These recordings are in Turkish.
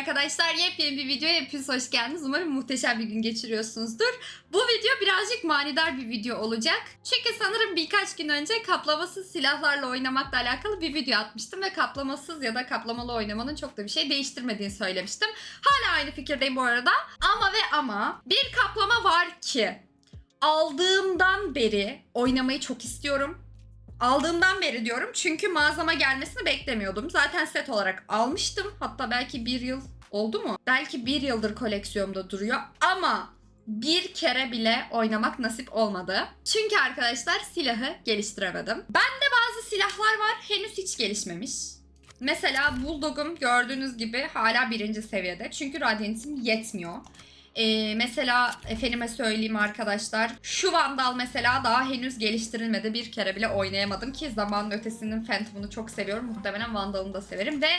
arkadaşlar. Yepyeni bir videoya hepiniz hoş geldiniz. Umarım muhteşem bir gün geçiriyorsunuzdur. Bu video birazcık manidar bir video olacak. Çünkü sanırım birkaç gün önce kaplamasız silahlarla oynamakla alakalı bir video atmıştım ve kaplamasız ya da kaplamalı oynamanın çok da bir şey değiştirmediğini söylemiştim. Hala aynı fikirdeyim bu arada. Ama ve ama bir kaplama var ki aldığımdan beri oynamayı çok istiyorum. Aldığımdan beri diyorum çünkü mağazama gelmesini beklemiyordum. Zaten set olarak almıştım. Hatta belki bir yıl oldu mu? Belki bir yıldır koleksiyonumda duruyor ama bir kere bile oynamak nasip olmadı. Çünkü arkadaşlar silahı geliştiremedim. Bende bazı silahlar var henüz hiç gelişmemiş. Mesela Bulldog'um gördüğünüz gibi hala birinci seviyede. Çünkü Radiant'im yetmiyor. Ee, mesela efendime söyleyeyim arkadaşlar. Şu Vandal mesela daha henüz geliştirilmedi. Bir kere bile oynayamadım ki zamanın ötesinin Phantom'unu çok seviyorum. Muhtemelen Vandal'ını da severim ve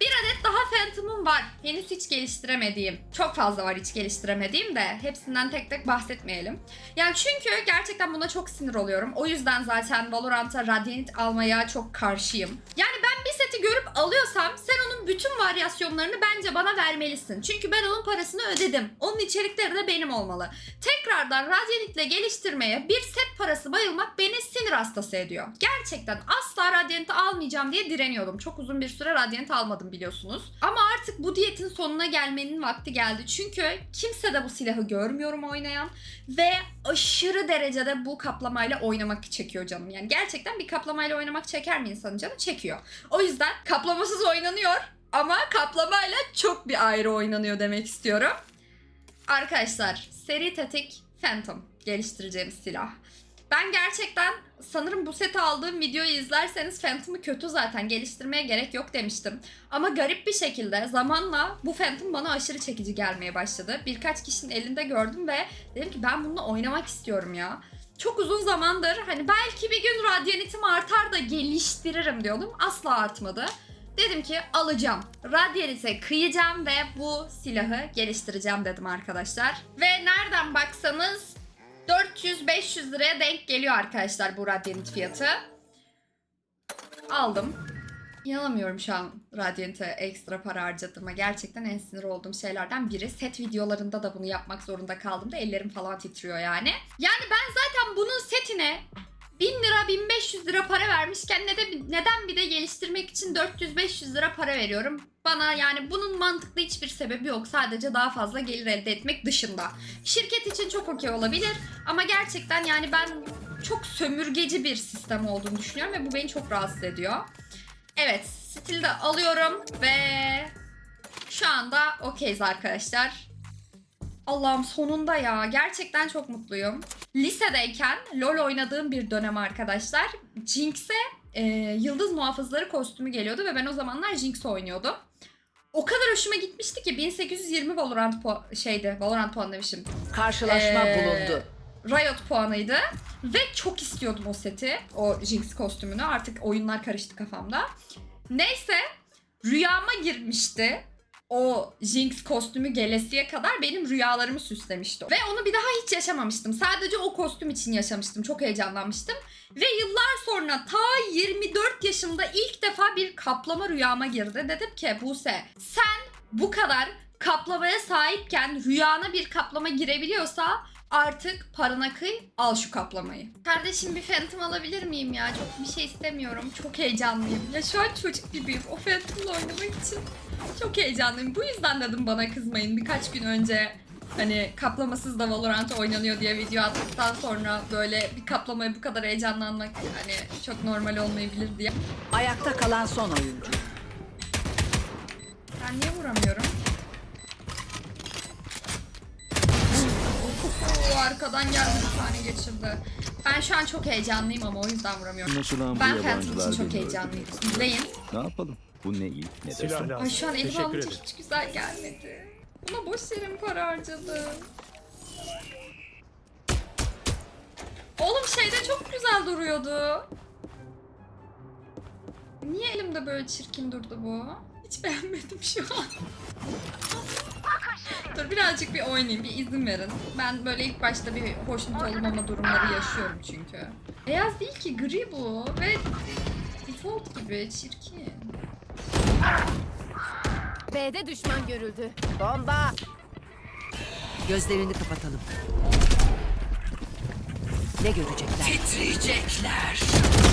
bir adet daha Phantom'um var. Henüz hiç geliştiremediğim. Çok fazla var hiç geliştiremediğim de. Hepsinden tek tek bahsetmeyelim. Yani çünkü gerçekten buna çok sinir oluyorum. O yüzden zaten Valorant'a Radiant almaya çok karşıyım. Yani ben bir seti görüp alıyorsam sen bütün varyasyonlarını bence bana vermelisin. Çünkü ben onun parasını ödedim. Onun içerikleri de benim olmalı. Tekrardan Radiant'le geliştirmeye bir set parası bayılmak beni sinir hastası ediyor. Gerçekten asla Radiant'ı almayacağım diye direniyordum. Çok uzun bir süre Radiant almadım biliyorsunuz. Ama artık bu diyetin sonuna gelmenin vakti geldi. Çünkü kimse de bu silahı görmüyorum oynayan ve aşırı derecede bu kaplamayla oynamak çekiyor canım. Yani gerçekten bir kaplamayla oynamak çeker mi insanın canı? Çekiyor. O yüzden kaplamasız oynanıyor ama kaplamayla çok bir ayrı oynanıyor demek istiyorum. Arkadaşlar seri tetik Phantom geliştireceğimiz silah. Ben gerçekten sanırım bu seti aldığım videoyu izlerseniz Phantom'ı kötü zaten geliştirmeye gerek yok demiştim. Ama garip bir şekilde zamanla bu Phantom bana aşırı çekici gelmeye başladı. Birkaç kişinin elinde gördüm ve dedim ki ben bununla oynamak istiyorum ya. Çok uzun zamandır hani belki bir gün radyanitim artar da geliştiririm diyordum. Asla artmadı. Dedim ki alacağım. Radyanite kıyacağım ve bu silahı geliştireceğim dedim arkadaşlar. Ve nereden baksanız 400-500 liraya denk geliyor arkadaşlar bu Radiant fiyatı. Aldım. İnanamıyorum şu an Radiant'e ekstra para harcadığıma. Gerçekten en sinir olduğum şeylerden biri. Set videolarında da bunu yapmak zorunda kaldım da ellerim falan titriyor yani. Yani ben zaten bunun setine 1000 lira 1500 lira para vermişken neden, neden bir de geliştirmek için 400-500 lira para veriyorum? Bana yani bunun mantıklı hiçbir sebebi yok. Sadece daha fazla gelir elde etmek dışında. Şirket için çok okey olabilir ama gerçekten yani ben çok sömürgeci bir sistem olduğunu düşünüyorum ve bu beni çok rahatsız ediyor. Evet, stilde alıyorum ve şu anda okeyiz arkadaşlar. Allah'ım sonunda ya. Gerçekten çok mutluyum. Lisedeyken LoL oynadığım bir dönem arkadaşlar. Jinx'e e, yıldız muhafızları kostümü geliyordu ve ben o zamanlar Jinx oynuyordum. O kadar hoşuma gitmişti ki 1820 Valorant pu- şeydi. Valorant puan demişim. Karşılaşma Ee, bulundu. Riot puanıydı. Ve çok istiyordum o seti. O Jinx kostümünü. Artık oyunlar karıştı kafamda. Neyse rüyama girmişti. O Jinx kostümü gelesiye kadar benim rüyalarımı süslemişti. Ve onu bir daha hiç yaşamamıştım. Sadece o kostüm için yaşamıştım. Çok heyecanlanmıştım. Ve yıllar sonra ta 24 yaşımda ilk defa bir kaplama rüyama girdi. Dedim ki Buse sen bu kadar kaplamaya sahipken rüyana bir kaplama girebiliyorsa artık parana kıy al şu kaplamayı. Kardeşim bir Phantom alabilir miyim ya? Çok bir şey istemiyorum. Çok heyecanlıyım. Ya şu an çocuk gibiyim. O Phantom'la oynamak için çok heyecanlıyım. Bu yüzden dedim bana kızmayın. Birkaç gün önce hani kaplamasız da Valorant oynanıyor diye video attıktan sonra böyle bir kaplamaya bu kadar heyecanlanmak hani çok normal olmayabilir diye. Ayakta kalan son oyuncu. Ben niye vuramıyorum? Arkadan geldi bir tane geçirdi. Ben şu an çok heyecanlıyım ama o yüzden vuramıyorum. Anlaşılan bu Ben Phantom yabancılar için çok heyecanlıyım. İzleyin. Ne yapalım? Bu ne ilk ne de Silah son. lazım. Ay şu an Teşekkür alınca ederim. hiç güzel gelmedi. Buna boş yere mi para harcadım? Oğlum şeyde çok güzel duruyordu. Niye elimde böyle çirkin durdu bu? Hiç beğenmedim şu an. Dur birazcık bir oynayayım, bir izin verin. Ben böyle ilk başta bir hoşnut olmama durumları yaşıyorum çünkü. Beyaz değil ki, gri bu ve default gibi çirkin. B'de düşman görüldü. Bomba. Gözlerini kapatalım. Ne görecekler? Titriyecekler.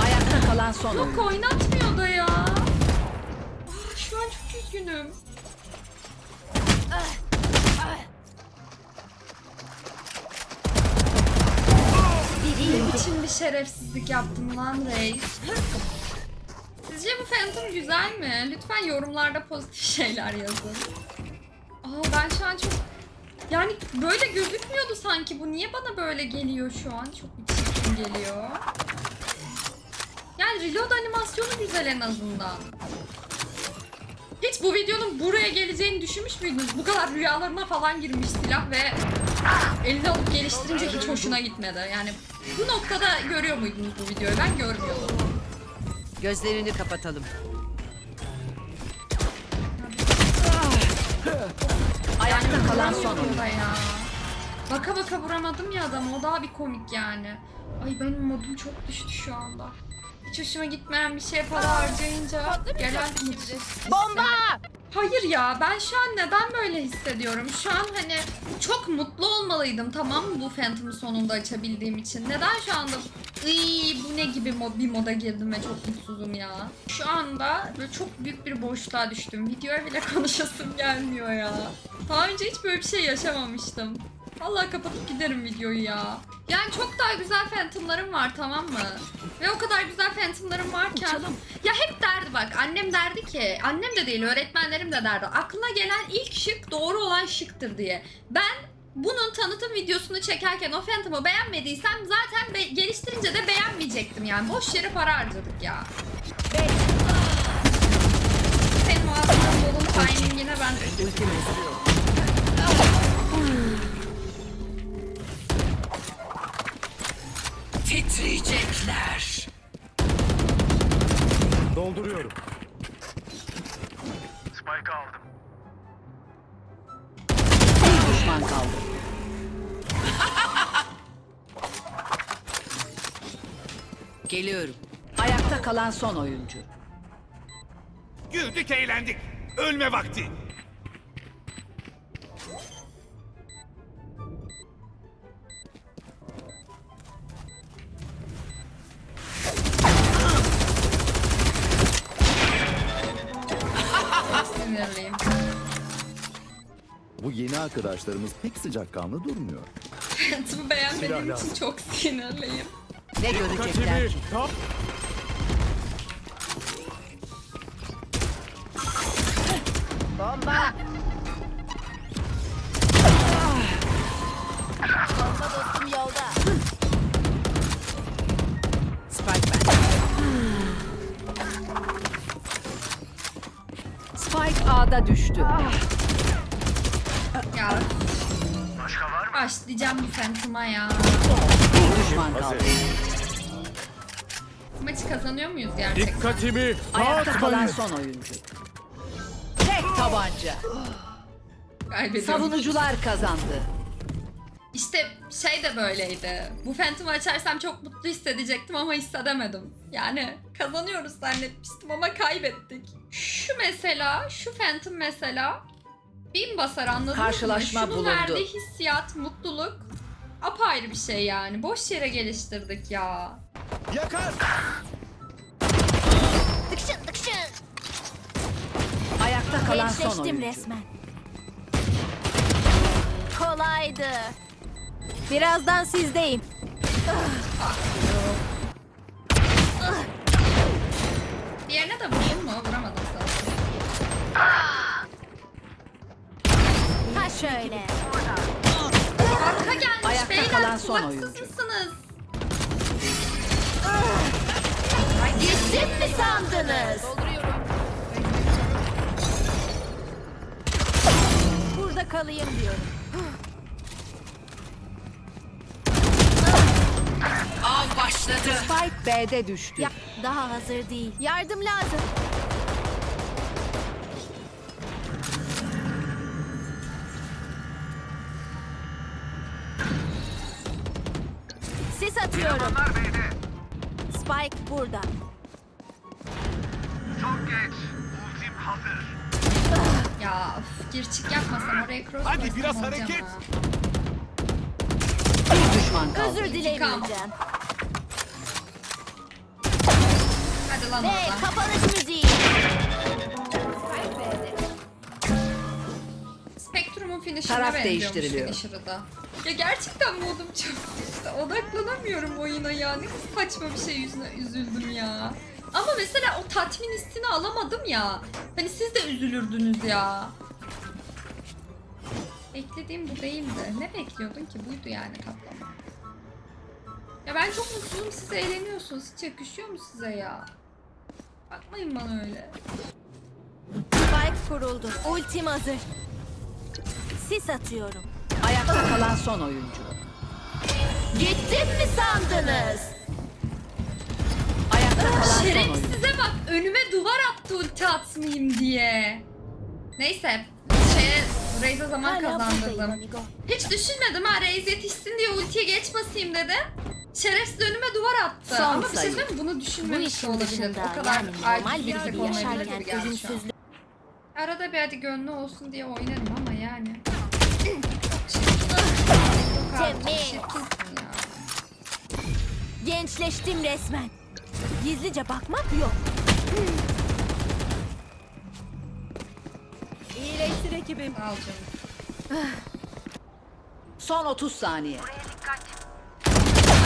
Ayakta kalan son Yok oynatmıyor da ya. Ah, şu an çok üzgünüm. Ne biçim bir şerefsizlik yaptın lan reis? Sizce bu Phantom güzel mi? Lütfen yorumlarda pozitif şeyler yazın. Aa ben şu an çok... Yani böyle gözükmüyordu sanki bu. Niye bana böyle geliyor şu an? Çok çirkin geliyor. Yani reload animasyonu güzel en azından. Hiç bu videonun buraya geleceğini düşünmüş müydünüz? Bu kadar rüyalarına falan girmiş silah ve eline alıp geliştirince hiç hoşuna gitmedi. Yani bu noktada görüyor muydunuz bu videoyu? Ben görmüyordum. Gözlerini kapatalım. Ayakta kalan son oyuncu. ya. Baka baka vuramadım ya adamı. O daha bir komik yani. Ay benim modum çok düştü şu anda. Hiç hoşuma gitmeyen bir şeye para harcayınca gelen mutsuz. Bomba. Hayır ya ben şu an neden böyle hissediyorum? Şu an hani çok mutlu olmalıydım tamam mı bu Phantom'ı sonunda açabildiğim için. Neden şu anda Iy, bu ne gibi mo- bir moda girdim ve çok mutsuzum ya. Şu anda böyle çok büyük bir boşluğa düştüm. Videoya bile konuşasım gelmiyor ya. Daha önce hiç böyle bir şey yaşamamıştım. Vallahi kapatıp giderim videoyu ya. Yani çok daha güzel Phantom'larım var tamam mı? Ve o kadar güzel Phantom'larım varken... Ya hep derdi bak annem derdi ki annem de değil öğretmenlerim de derdi aklına gelen ilk şık doğru olan şıktır diye. Ben bunun tanıtım videosunu çekerken o Phantom'ı beğenmediysem zaten be- geliştirince de beğenmeyecektim yani. Boş yere para harcadık ya. Senin o ağzının dolun timingine ben... Geliyorum. Ayakta kalan son oyuncu. Güldük eğlendik. Ölme vakti. Sinirliyim. Bu yeni arkadaşlarımız pek sıcakkanlı durmuyor. Phantom'ı beğenmediğim için çok sinirliyim. Ne görecekler ki? Bomba. Bomba dostum yolda. Spike bende. Spike A'da düştü. Ya var mı? Başlayacağım bu Phantom'a ya. Düşman kaldı. Maçı kazanıyor muyuz gerçekten? Dikkatimi Ayakta kalan dağıtmayın. son oyuncu. Tek tabanca. Kaybediyorum. Savunucular kazandı. İşte şey de böyleydi. Bu Phantom'ı açarsam çok mutlu hissedecektim ama hissedemedim. Yani kazanıyoruz zannetmiştim ama kaybettik. Şu mesela, şu Phantom mesela bin basar anladın Karşılaşma mı? Şunun bulundu. verdiği hissiyat, mutluluk apayrı bir şey yani. Boş yere geliştirdik ya. Yakar. Tıkşın tıkşın. Ayakta kalan son Gençleştim oyuncu. resmen. Kolaydı. Birazdan sizdeyim. Diğerine de vurdun mu? Vuramadım sana. Şöyle. Arka gelmiş Ayakta beyler. kalan son kulaksız oyuncu. mısınız? Gittim mi sandınız? Burada kalayım diyorum. Av başladı. Spike B'de düştü. Ya daha hazır değil. Yardım lazım. Atıyorum. Spike burada. Çok geç. Ultim hazır. Ya of, gir çık yapmasam oraya cross Hadi biraz hareket. ha. Bir düşman kaldı. Özür dilemeyeceğim. Hadi lan Ve oradan. kapanış müziği. Spectrum'un finisher'ına Taraf benziyormuş değiştiriliyor. finisher'ı da. Ya gerçekten modum çok işte odaklanamıyorum oyuna ya. Ne saçma bir şey yüzüne üzüldüm ya. Ama mesela o tatmin hissini alamadım ya. Hani siz de üzülürdünüz ya. Beklediğim bu değildi. Ne bekliyordun ki? Buydu yani kaplama. Ya ben çok mutsuzum siz eğleniyorsunuz. Hiç yakışıyor mu size ya? Bakmayın bana öyle. Spike kuruldu. Ultim hazır. Sis atıyorum. Ayakta kalan son oyuncu. Gittim mi sandınız? Ayakta kalan son oyuncu. Şerefsize bak önüme duvar attı ulti atmayayım diye. Neyse şeye Raze'e zaman Hala buradayım kazandırdım. amigo. Hiç düşünmedim ha Raze yetişsin diye ultiye geç basayım dedim. Şerefsiz önüme duvar attı. Son Ama bir şey sayı. söyleyeyim mi? Bunu Bu düşünmemiş de işin olabilir. dışında O kadar yani normal bir gün olmayabilir yaşarken gibi geldi şu an. üzünsüzlük. Arada bir hadi gönlü olsun diye oynarım ama Gençleştim resmen. Gizlice bakmak yok. İyileştir ekibim. Al canım. Son 30 saniye.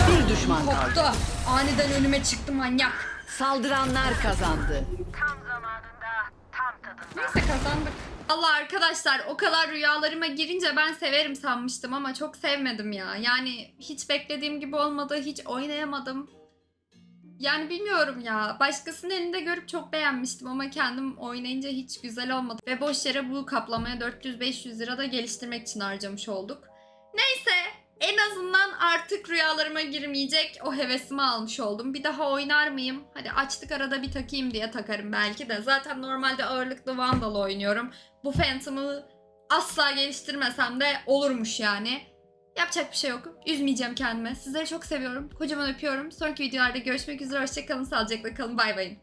Bir düşman kaldı. Koptu. Aniden önüme çıktı manyak. Saldıranlar kazandı. Tam zamanında. Neyse kazandık. Allah arkadaşlar o kadar rüyalarıma girince ben severim sanmıştım ama çok sevmedim ya. Yani hiç beklediğim gibi olmadı, hiç oynayamadım. Yani bilmiyorum ya. Başkasının elinde görüp çok beğenmiştim ama kendim oynayınca hiç güzel olmadı. Ve boş yere bu kaplamaya 400-500 lira da geliştirmek için harcamış olduk. En azından artık rüyalarıma girmeyecek o hevesimi almış oldum. Bir daha oynar mıyım? Hadi açtık arada bir takayım diye takarım belki de. Zaten normalde ağırlıklı Vandal oynuyorum. Bu Phantom'ı asla geliştirmesem de olurmuş yani. Yapacak bir şey yok. Üzmeyeceğim kendime. Sizleri çok seviyorum. Kocaman öpüyorum. Sonraki videolarda görüşmek üzere. Hoşçakalın. Sağlıcakla kalın. Bay bay.